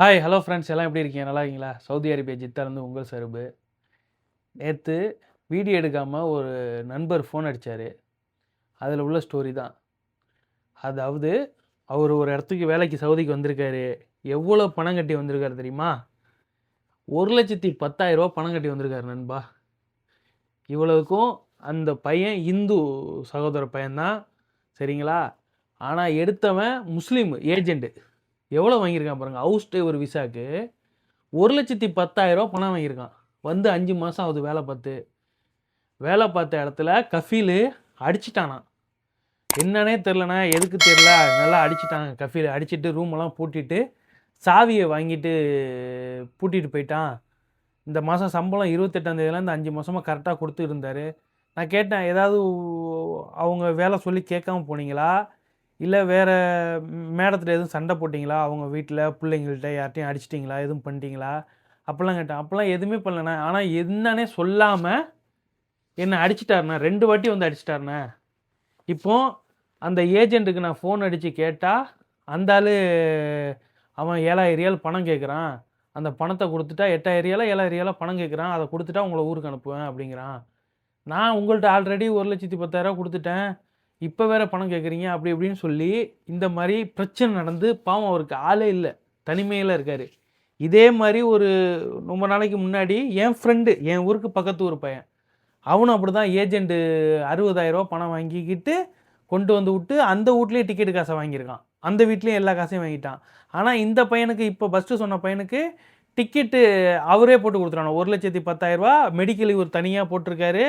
Hi hello friends எல்லாம் எப்படி இருக்கீங்க? நல்லா இருக்கீங்களா? சவுதி அரேபியா ஜித்தாலேருந்து உங்கள் சருபு. நேற்று வீடியோ எடுக்காமல் ஒரு நண்பர் ஃபோன் அடித்தார் அதில் உள்ள ஸ்டோரி தான். அதாவது அவர் ஒரு இடத்துக்கு வேலைக்கு சவுதிக்கு வந்திருக்காரு. எவ்வளோ பணம் கட்டி வந்திருக்காரு தெரியுமா? ஒரு லட்சத்தி பத்தாயிரரூபா பணம் கட்டி வந்திருக்காரு நண்பா. இவ்வளவுக்கும் அந்த பையன் இந்து சகோதர பையன்தான் சரிங்களா? ஆனால் எடுத்தவன் முஸ்லீம் ஏஜெண்ட்டு எவ்வளோ வாங்கியிருக்கான் பாருங்கள் ஹவுஸ் ஒரு விசாக்கு. ஒரு லட்சத்தி பத்தாயிரரூபா பணம் வாங்கியிருக்கான். வந்து அஞ்சு மாதம் ஆகுது வேலை பார்த்து. வேலை பார்த்த இடத்துல கஃபீலு அடிச்சிட்டானான் என்னன்னே தெரிலண்ணா எதுக்கு தெரில நல்லா அடிச்சிட்டாங்க கஃபீல். அடிச்சிட்டு ரூமெல்லாம் பூட்டிட்டு சாவியை வாங்கிட்டு பூட்டிட்டு போயிட்டான். இந்த மாதம் சம்பளம் இருபத்தெட்டாந்தேதியிலேருந்து அஞ்சு மாதமாக கரெக்டாக கொடுத்துருந்தாரு நான் கேட்டேன் ஏதாவது அவங்க வேலை சொல்லி கேட்காம போனீங்களா? இல்லை வேறு மேடத்தில் எதுவும் சண்டை போட்டிங்களா? அவங்க வீட்டில் பிள்ளைங்கள்ட்ட யார்ட்டையும் அடிச்சிட்டிங்களா? எதுவும் பண்ணிட்டீங்களா? அப்போல்லாம் கேட்டேன். அப்போல்லாம் எதுவுமே பண்ணலண்ணா. ஆனால் என்னன்னே சொல்லாமல் என்னை அடிச்சிட்டாருண்ணே. ரெண்டு வாட்டி வந்து அடிச்சிட்டாருண்ண. இப்போ அந்த ஏஜென்ட்டுக்கு நான் ஃபோன் அடித்து கேட்டால் அந்த ஆள் அவன் ஏழாயிரம் ரியால் பணம் கேட்குறான் அந்த பணத்தை கொடுத்துட்டா எட்டாயிரம் ரியாலா ஏழாயிரம் பணம் கேட்குறான் அதை கொடுத்துட்டா உங்களை ஊருக்கு அனுப்புவேன் அப்படிங்கிறான். நான் உங்கள்கிட்ட ஆல்ரெடி ஒரு லட்சத்தி பத்தாயிரரூவா கொடுத்துட்டேன். இப்போ வேற பணம் கேட்குறீங்க அப்படி இப்படின்னு சொல்லி இந்த மாதிரி பிரச்சனை நடந்து பாவம் அவருக்கு ஆளே இல்லை. தனிமையில் இருக்கார். இதே மாதிரி ஒரு ரொம்ப நாளைக்கு முன்னாடி என் ஃப்ரெண்டு என் ஊருக்கு பக்கத்து ஊர் பையன் அவனும் அப்படி தான் ஏஜெண்ட்டு அறுபதாயிரரூவா பணம் வாங்கிக்கிட்டு கொண்டு வந்து விட்டு அந்த வீட்லேயே டிக்கெட்டு காசை வாங்கியிருக்கான். அந்த வீட்லேயும் எல்லா காசையும் வாங்கிட்டான். ஆனால் இந்த பையனுக்கு இப்போ ஃபஸ்ட்டு சொன்ன பையனுக்கு டிக்கெட்டு அவரே போட்டு கொடுத்துட்டானோ ஒரு லட்சத்தி பத்தாயிரரூபா மெடிக்கல் இவர் தனியாக போட்டிருக்காரு.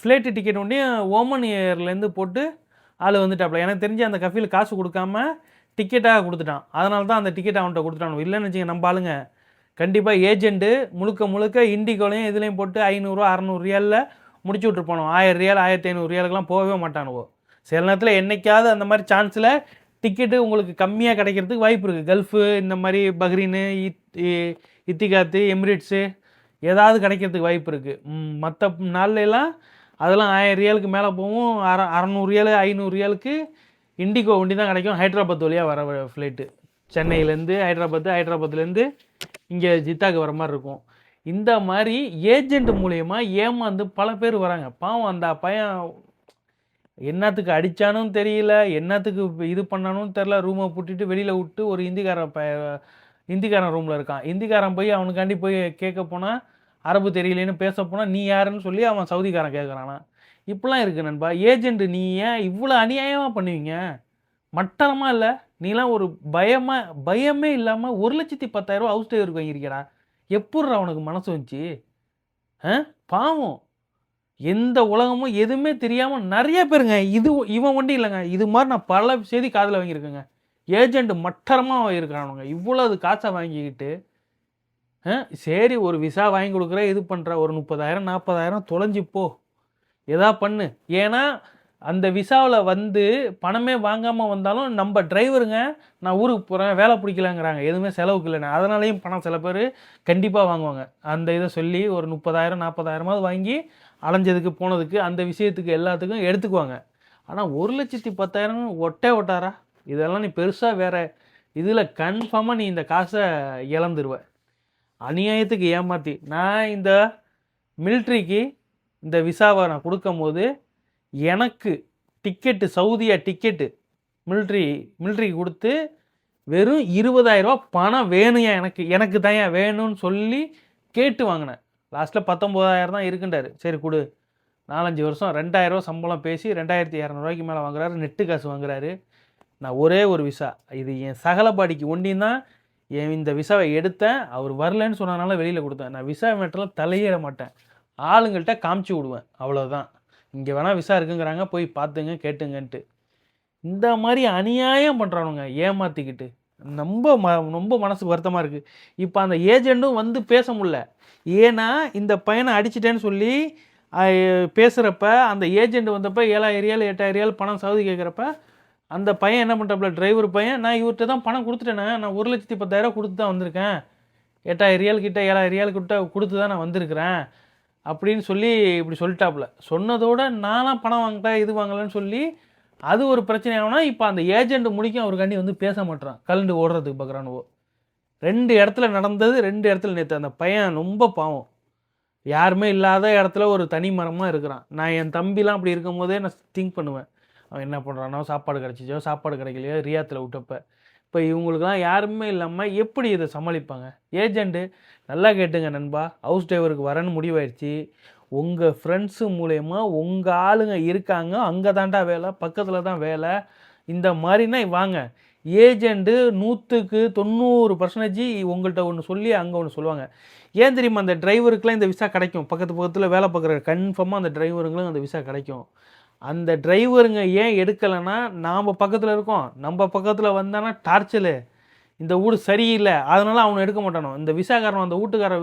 ஃப்ளைட்டு டிக்கெட் ஒன்றையும் ஓமன் ஏர்லேருந்து போட்டு ஆள் வந்துட்டாப்புல. எனக்கு தெரிஞ்சு அந்த கஃபியில் காசு கொடுக்காம டிக்கெட்டாக கொடுத்துட்டான். அதனால தான் அந்த டிக்கெட் அவன்கிட்ட கொடுத்துட்டான்? இல்லைன்னு வச்சுங்க நம்ம ஆளுங்க. கண்டிப்பாக ஏஜெண்ட்டு முழுக்க முழுக்க இண்டிகோலையும் இதுலேயும் போட்டு ஐநூறுரூவா அறநூறு ரியாலில் முடிச்சு விட்ருப்பானோ ஆயிரம் ரியால் ஆயிரத்தி ஐநூறு ரியாலுக்கெல்லாம் போகவே மாட்டானுவோ? சில நேரத்தில் என்னைக்காவது அந்த மாதிரி சான்ஸில் டிக்கெட்டு உங்களுக்கு கம்மியாக கிடைக்கிறதுக்கு வாய்ப்பு இருக்குது கல்ஃபு இந்த மாதிரி பஹ்ரீனு இத் இத்திகாத்து எமிரேட்ஸு ஏதாவது கிடைக்கிறதுக்கு வாய்ப்பு இருக்குது மற்ற நாள்லாம் அதெல்லாம் ஆயிரம் ரியலுக்கு மேலே போகும். அற அறநூறு ரியாலு ஐநூறு ரியலுக்கு இண்டிகோ வண்டி தான் கிடைக்கும். ஹைதராபாத் வழியாக வர ஃப்ளைட்டு சென்னையிலேருந்து ஹைதராபாத் ஹைதராபாத்லேருந்து இங்கே ஜித்தாக்கு வர மாதிரி இருக்கும். இந்த மாதிரி ஏஜெண்ட் மூலயமா ஏமாந்து பல பேர் வராங்க. பாவம் அந்த பையன் என்னத்துக்கு அடித்தானும் தெரியல என்னத்துக்கு இது பண்ணானும் தெரில ரூமை பூட்டிட்டு வெளியில் விட்டு ஒரு இந்திக்காரன் ப இந்திக்காரன் ரூமில் இருக்கான். இந்திக்காரன் போய் அவனுக்காண்டி போய் கேட்க போனால் அரபு தெரியலேன்னு பேச போனால் நீ யாருன்னு சொல்லி அவன் சவுதிக்காரன் கேட்குறானா இப்படிலாம் இருக்கு நண்பா. ஏஜென்ட்டு நீ ஏன் இவ்வளோ அநியாயமாக பண்ணுவீங்க? மட்டமாக இல்லை. நீலாம் ஒரு பயமாக பயமே இல்லாமல் ஒரு லட்சத்தி பத்தாயிரரூவா ஹவுஸ் டிரைவருக்கு வாங்கியிருக்கடா. எப்பட்றா அவனுக்கு மனசு வந்துச்சு? ஆ? பாவம். எந்த உலகமும் எதுவுமே தெரியாமல் நிறைய பேருங்க இது இவன் வண்டி இல்லைங்க. இது மாதிரி நான் பல செய்தி காதில் வாங்கியிருக்கேங்க. ஏஜெண்ட் மட்டரமாக இருக்கிறானுங்க அது காசை வாங்கிக்கிட்டு சரி ஒரு விசா வாங்கி கொடுக்குற இது பண்ணுற ஒரு முப்பதாயிரம் நாற்பதாயிரம் தொலைஞ்சு போ. எதா பண்ணு. ஏன்னா அந்த விசாவில் வந்து பணமே வாங்காமல் வந்தாலும் நம்ம டிரைவருங்க நான் ஊருக்கு போகிறேன் வேலை பிடிக்கலங்கிறாங்க. எதுவுமே செலவுக்கு இல்லைண்ணே. அதனாலையும் பணம் சில பேர் கண்டிப்பாக வாங்குவாங்க. அந்த இதை சொல்லி ஒரு முப்பதாயிரம் நாற்பதாயிரமாவது வாங்கி அலைஞ்சதுக்கு போனதுக்கு அந்த விஷயத்துக்கு எல்லாத்துக்கும் எடுத்துக்குவாங்க. ஆனால் ஒரு லட்சத்தி பத்தாயிரம் ஒட்டே ஒட்டாரா? இதெல்லாம் நீ பெருசாக வேற இதில் கன்ஃபார்மாக நீ இந்த காசை இழந்துருவேன் அநியாயத்துக்கு ஏமாற்றி நான் இந்த மிலிட்ரிக்கு இந்த விசாவை நான் கொடுக்கும்போது எனக்கு டிக்கெட்டு சவுதியா டிக்கெட்டு மிலிட்ரி மிலிட்ரிக்கு கொடுத்து வெறும் இருபதாயிரரூபா பணம் வேணுயா எனக்கு. எனக்கு தான் வேணும்னு சொல்லி கேட்டு வாங்கினேன். லாஸ்ட்டில் பத்தொம்போதாயிரம் தான் இருக்குண்டாரு சரி கொடு. நாலஞ்சு வருஷம் ரெண்டாயிரரூவா சம்பளம் பேசி ரெண்டாயிரத்தி இரநூறுவாய்க்கு மேலே வாங்குறாரு நெட்டு காசு வாங்குறாரு. நான் ஒரே ஒரு விசா. இது என் சகலபாடிக்கு ஒண்டியும் தான் இந்த விசாவை எடுத்தேன் அவர் வரலன்னு சொன்னதுனால வெளியில் கொடுத்தேன். நான் விசா மேட்டரில் தலையிட மாட்டேன். ஆளுங்கள்ட்ட காமிச்சு விடுவேன் அவ்வளோதான் இங்கே வேணால் விசா இருக்குங்கிறாங்க போய் பார்த்துங்க கேட்டுங்கன்ட்டு. இந்த மாதிரி அநியாயம் பண்ணுறானுங்க ஏமாற்றிக்கிட்டு ரொம்ப ம ரொம்ப மனசு வருத்தமாக இருக்குது இப்போ அந்த ஏஜெண்ட்டும் வந்து பேச முடில ஏன்னா இந்த பையனை அடிச்சிட்டேன்னு சொல்லி பேசுகிறப்ப அந்த ஏஜெண்ட் வந்தப்போ ஏழாயிரம் ரியால் எட்டாயிரம் பணம் சவுதி கேட்குறப்ப அந்த பையன் என்ன பண்ணுறாப்புல டிரைவர் பையன் நான் இவர்கிட்ட தான் பணம் கொடுத்துட்டேனே நான் ஒரு லட்சத்தி பத்தாயிரம் கொடுத்து தான் வந்திருக்கேன். எட்டாயிரம் ரியால் கிட்ட ஏழாயிரம் ரியால் கிட்ட கொடுத்து தான் நான் வந்திருக்கிறேன். அப்படின்னு சொல்லி இப்படி சொல்லிட்டாப்புல. சொன்னதோட நானாம் பணம் வாங்கிட்டேன் இது வாங்கலைன்னு சொல்லி அது ஒரு பிரச்சனை ஆகும்னா இப்போ அந்த ஏஜெண்ட் முடிக்கும் அவருக்காண்டி வந்து பேச மாட்டேறான் கலண்டு ஓடுறதுக்கு பார்க்குறானுவோ ரெண்டு இடத்துல நடந்தது ரெண்டு இடத்துல நேற்று அந்த பையன் ரொம்ப பாவம். யாருமே இல்லாத இடத்துல ஒரு தனி மரமாக இருக்கிறான். நான் என் தம்பிலாம் அப்படி இருக்கும் போதே நான் திங்க் பண்ணுவேன். அவன் என்ன பண்ணுறானோ சாப்பாடு கிடச்சிச்சோ சாப்பாடு கிடைக்கலையோ ரியாத்தில் விட்டப்ப. இப்போ இவங்களுக்குலாம் யாருமே இல்லாமல் எப்படி இதை சமாளிப்பாங்க? ஏஜெண்ட்டு நல்லா கேட்டுங்க நண்பா. ஹவுஸ் டிரைவருக்கு வரேன்னு முடிவாயிடுச்சு உங்கள் ஃப்ரெண்ட்ஸு மூலயமா உங்கள் ஆளுங்க இருக்காங்க. அங்கே தாண்டா வேலை பக்கத்தில் தான் வேலை. இந்த மாதிரினா வாங்க. ஏஜெண்ட்டு நூற்றுக்கு தொண்ணூறு பர்சன்டேஜ் உங்கள்கிட்ட ஒன்று சொல்லி அங்கே ஒன்று சொல்லுவாங்க. ஏன் தெரியுமா அந்த டிரைவருக்குலாம் இந்த விசா கிடைக்கும்? பக்கத்து பக்கத்தில் வேலை பார்க்குற கன்ஃபார்மாக அந்த டிரைவருங்களும் அந்த விசா கிடைக்கும். அந்த டிரைவருங்க ஏன் எடுக்கலைன்னா நாம் பக்கத்தில் இருக்கோம். நம்ம பக்கத்தில் வந்தானா டார்ச்சலு இந்த வீடு சரியில்லை. அதனால் அவனை எடுக்க மாட்டானோ? இந்த விசாக்காரன் அந்த வீட்டுக்கார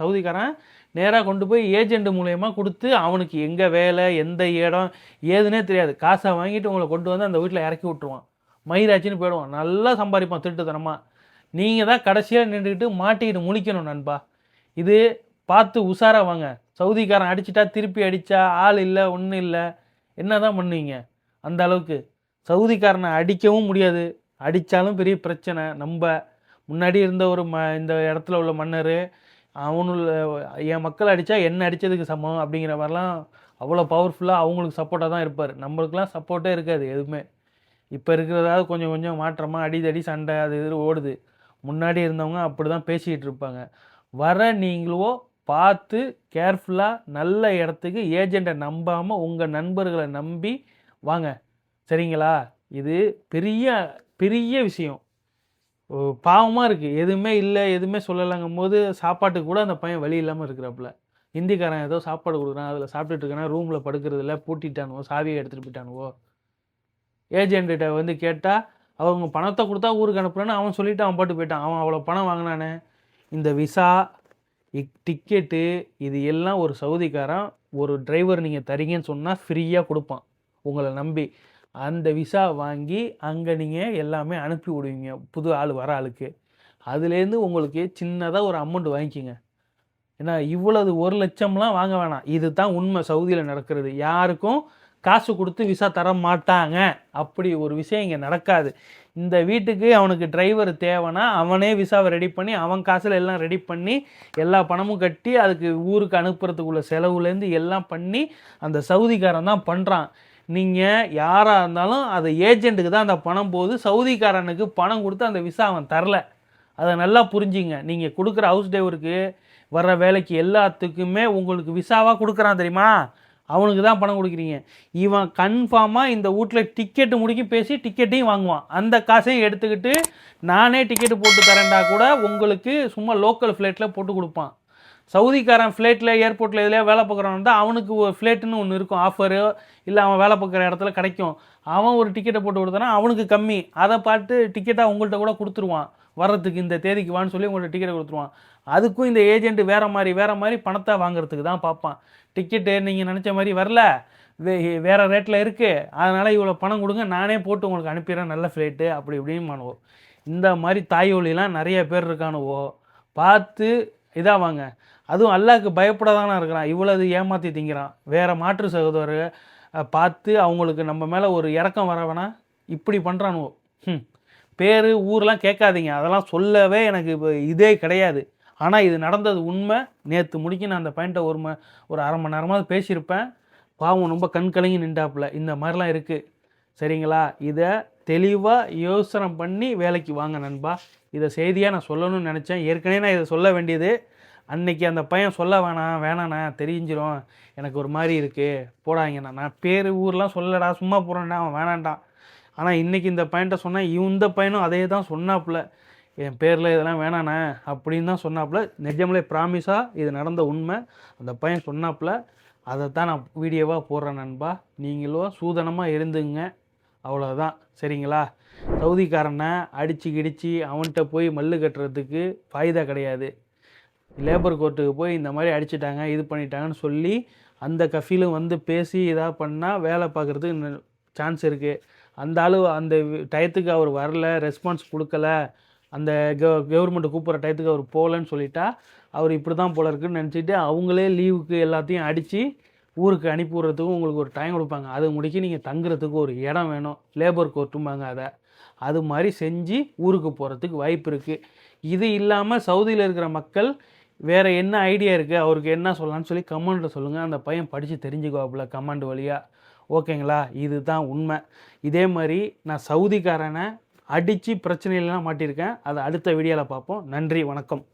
சவுதிக்காரன் நேராக கொண்டு போய் ஏஜெண்ட் மூலயமா கொடுத்து அவனுக்கு எங்கே வேலை எந்த இடம் ஏதுனே தெரியாது. காசை வாங்கிட்டு உங்களை கொண்டு வந்து அந்த வீட்டில் இறக்கி விட்ருவான் மயிராச்சின்னு போயிடுவான். நல்லா சம்பாதிப்பான் திருட்டுத்தனமாக நீங்கள் தான் கடைசியாக நின்றுக்கிட்டு மாட்டிக்கிட்டு முழிக்கணும் நண்பா. இது பார்த்து உஷாராக வாங்க. சவுதிக்காரன் அடிச்சிட்டா திருப்பி அடித்தா ஆள் இல்லை ஒன்றும் இல்லை. என்ன தான் பண்ணுவீங்க? அந்த அளவுக்கு. சவுதிக்காரனை அடிக்கவும் முடியாது. அடித்தாலும் பெரிய பிரச்சனை. நம்ம முன்னாடி இருந்த ஒரு ம இந்த இடத்துல உள்ள மன்னர் அவனுள்ள என் மக்கள் அடித்தா என்ன அடித்ததுக்கு சமம் அப்படிங்கிற மாதிரிலாம் அவ்வளோ பவர்ஃபுல்லாக அவங்களுக்கு சப்போர்ட்டாக தான் இருப்பார். நம்மளுக்குலாம் சப்போர்ட்டே இருக்காது எதுவுமே. இப்போ இருக்கிறதாவது கொஞ்சம் கொஞ்சம் மாற்றமாக அடிதடி சண்டை அது இது ஓடுது. முன்னாடி இருந்தவங்க அப்படி தான் பேசிக்கிட்டு இருப்பாங்க. வர நீங்களோ பார்த்து கேர்ஃபுல்லாக நல்ல இடத்துக்கு ஏஜெண்ட்டை நம்பாமல் உங்கள் நண்பர்களை நம்பி வாங்க. சரிங்களா? இது பெரிய பெரிய விஷயம். பாவமாக இருக்குது எதுவுமே இல்லை எதுவுமே சொல்லலைங்கும் போது சாப்பாட்டுக்கு கூட அந்த பையன் வழி இல்லாமல் இருக்கிறாப்புல. ஹிந்திக்காரன் ஏதோ சாப்பாடு கொடுக்குறான் அதில் சாப்பிட்டுட்டு இருக்கானா ரூமில் படுக்கிறதுல பூட்டிட்டானுவோ சாவியை எடுத்துகிட்டு போயிட்டானுவோ? ஏஜென்ட்ட வந்து கேட்டால் அவங்க பணத்தை கொடுத்தா ஊருக்கு அனுப்புறேன்னு அவன் சொல்லிவிட்டு அவன் பாட்டு போயிட்டான். அவன் அவ்வளோ பணம் வாங்கினானே. இந்த விசா டிக்கெட்டு இது எல்லாம் ஒரு சவுதிக்காரன் ஒரு டிரைவர் நீங்கள் தரீங்கன்னு சொன்னால் ஃப்ரீயாக கொடுப்பான். உங்களை நம்பி. அந்த விசா வாங்கி அங்கே நீங்கள் எல்லாமே அனுப்பி விடுவீங்க புது ஆள் வர ஆளுக்கு. அதுலேருந்து உங்களுக்கு சின்னதாக ஒரு அமௌண்ட் வாங்கிக்கிங்க. ஏன்னா இவ்வளவு ஒரு லட்சம்லாம் வாங்க வேணாம். இது தான் உண்மை சவுதியில் நடக்கிறது. யாருக்கும் காசு கொடுத்து விசா தர மாட்டாங்க. அப்படி ஒரு விஷயம் இங்கே நடக்காது. இந்த வீட்டுக்கு அவனுக்கு டிரைவர் தேவைன்னா அவனே விசாவை ரெடி பண்ணி அவன் காசில் எல்லாம் ரெடி பண்ணி எல்லா பணமும் கட்டி அதுக்கு ஊருக்கு அனுப்புறதுக்குள்ள செலவுலேருந்து எல்லாம் பண்ணி அந்த சவுதிக்காரன் தான் பண்ணுறான் நீங்கள் யாராக இருந்தாலும் அது ஏஜெண்ட்டுக்கு தான் அந்த பணம் போகுது. சவுதிக்காரனுக்கு பணம் கொடுத்து அந்த விசா அவன் தரல. அதை நல்லா புரிஞ்சுங்க. நீங்கள் கொடுக்குற ஹவுஸ் டிரைவருக்கு வர்ற வேலைக்கு எல்லாத்துக்குமே உங்களுக்கு விசாவாக கொடுக்குறான் தெரியுமா? அவனுக்கு தான் பணம் கொடுக்குறீங்க. இவன் கன்ஃபார்மாக இந்த வீட்டில் டிக்கெட்டு முடிக்கி பேசி டிக்கெட்டையும் வாங்குவான். அந்த காசையும் எடுத்துக்கிட்டு நானே டிக்கெட்டு போட்டு தரேன்டா கூட உங்களுக்கு சும்மா லோக்கல் ஃப்ளைட்டில் போட்டு கொடுப்பான். சவுதிக்காரன் ஃப்ளைட்டில் ஏர்போர்ட்டில் இதில் வேலை பார்க்குறவன் தான் அவனுக்கு ஒரு ஃப்ளைட்டுன்னு ஒன்று இருக்கும். ஆஃபரு இல்லை அவன் வேலை பார்க்குற இடத்துல கிடைக்கும். அவன் ஒரு டிக்கெட்டை போட்டு கொடுத்தானா அவனுக்கு கம்மி. அதை பார்த்து டிக்கெட்டாக உங்கள்கிட்ட கூட கொடுத்துருவான். வர்றதுக்கு இந்த தேதிக்கு வான்னு சொல்லி உங்கள்கிட்ட டிக்கெட்டை கொடுத்துருவான். அதுக்கும் இந்த ஏஜென்ட் வேறு மாதிரி வேறு மாதிரி பணத்தை வாங்குறதுக்கு தான் பார்ப்பான். டிக்கெட்டு நீங்கள் நினச்ச மாதிரி வரல. வே வேறு ரேட்டில் இருக்குது அதனால் இவ்வளோ பணம் கொடுங்க நானே போட்டு உங்களுக்கு அனுப்பிடுறேன் நல்ல ஃப்ளைட்டு அப்படி இப்படின்னு இந்த மாதிரி தாய் ஒலிலாம் நிறைய பேர் இருக்கானுவோ. பார்த்து இதாக வாங்க. அதுவும் அல்லாவுக்கு பயப்படாதானா இருக்கிறான். இவ்வளவு ஏமாற்றி திங்கிறான். வேறு மாற்று சகோதரர் பார்த்து அவங்களுக்கு நம்ம மேலே ஒரு இறக்கம் வரவேணா இப்படி பண்ணுறானுவோ ம் பேர் ஊரெலாம் கேட்காதீங்க. அதெல்லாம் சொல்லவே எனக்கு இப்போ இதே கிடையாது. ஆனால் இது நடந்தது உண்மை. நேற்று முடிக்க நான் அந்த பையன்ட்ட ஒரு ம ஒரு அரை மணி நேரமாவது பேசியிருப்பேன். பாவம் ரொம்ப கண் கலங்கி நின்றாப்புல. இந்த மாதிரிலாம் இருக்குது சரிங்களா? இதை தெளிவாக யோசனை பண்ணி வேலைக்கு வாங்க நண்பா. இதை செய்தியாக நான் சொல்லணும்னு நினச்சேன். ஏற்கனவே நான் இதை சொல்ல வேண்டியது. அன்னைக்கு அந்த பையன் சொல்ல வேணாம் வேணாண்ணா தெரிஞ்சிடும் எனக்கு ஒரு மாதிரி இருக்குது போடாங்கண்ணா நான் பேர் ஊர்லாம் சொல்லடா சும்மா போகிறேன்டா அவன் வேணான்டான் ஆனால் இன்றைக்கி இந்த பையன்ட்ட சொன்னேன் இந்த பையனும் அதே தான் சொன்னாப்புல. என் பேரில் இதெல்லாம் வேணாண்ணே அப்படின்னு தான் சொன்னாப்புல. நிஜமலே ப்ராமிஸாக இது நடந்த உண்மை. அந்த பையன் சொன்னாப்புல. அதை தான் நான் வீடியோவாக போடுறேன் நண்பா. நீங்களும் சூதனமாக இருந்துங்க. அவ்வளோதான் சரிங்களா? சவுதிக்காரனை அடித்து கிடிச்சு அவன்கிட்ட போய் மல்லு கட்டுறதுக்கு ஃபாய்தா கிடையாது. லேபர் கோர்ட்டுக்கு போய் இந்த மாதிரி அடிச்சிட்டாங்க இது பண்ணிட்டாங்கன்னு சொல்லி அந்த கஃபீலும் வந்து பேசி இதாக பண்ணால் வேலை பார்க்குறதுக்கு சான்ஸ் இருக்குது அந்த அளவு அந்த டயத்துக்கு அவர் வரல ரெஸ்பான்ஸ் கொடுக்கல. அந்த கவ கவர்மெண்ட் கூப்பிட்ற டயத்துக்கு அவர் போகலன்னு சொல்லிட்டா அவர் இப்படி தான் போல இருக்குன்னு நினச்சிட்டு அவங்களே லீவுக்கு எல்லாத்தையும் அடித்து ஊருக்கு அனுப்பி விட்றதுக்கும் உங்களுக்கு ஒரு டைம் கொடுப்பாங்க. அது முடிக்க நீங்கள் தங்குறதுக்கு ஒரு இடம் வேணும். லேபர் கோர்ட்டும்பாங்க அதை. அது மாதிரி செஞ்சு ஊருக்கு போகிறதுக்கு வாய்ப்பு இருக்குது இது இல்லாமல் சவுதியில் இருக்கிற மக்கள் வேறு என்ன ஐடியா இருக்குது அவருக்கு என்ன சொல்லலாம்னு சொல்லி கமெண்ட்டில் சொல்லுங்கள் அந்த பையன் படித்து தெரிஞ்சுக்குவாப்புல கமெண்ட் வழியாக ஓகேங்களா இதுதான் உண்மை. இதே மாதிரி நான் சவுதிக்காரனை அடித்து பிரச்சனையிலாம் மாட்டியிருக்கேன். அதை அடுத்த வீடியோவில் பார்ப்போம். நன்றி. வணக்கம்.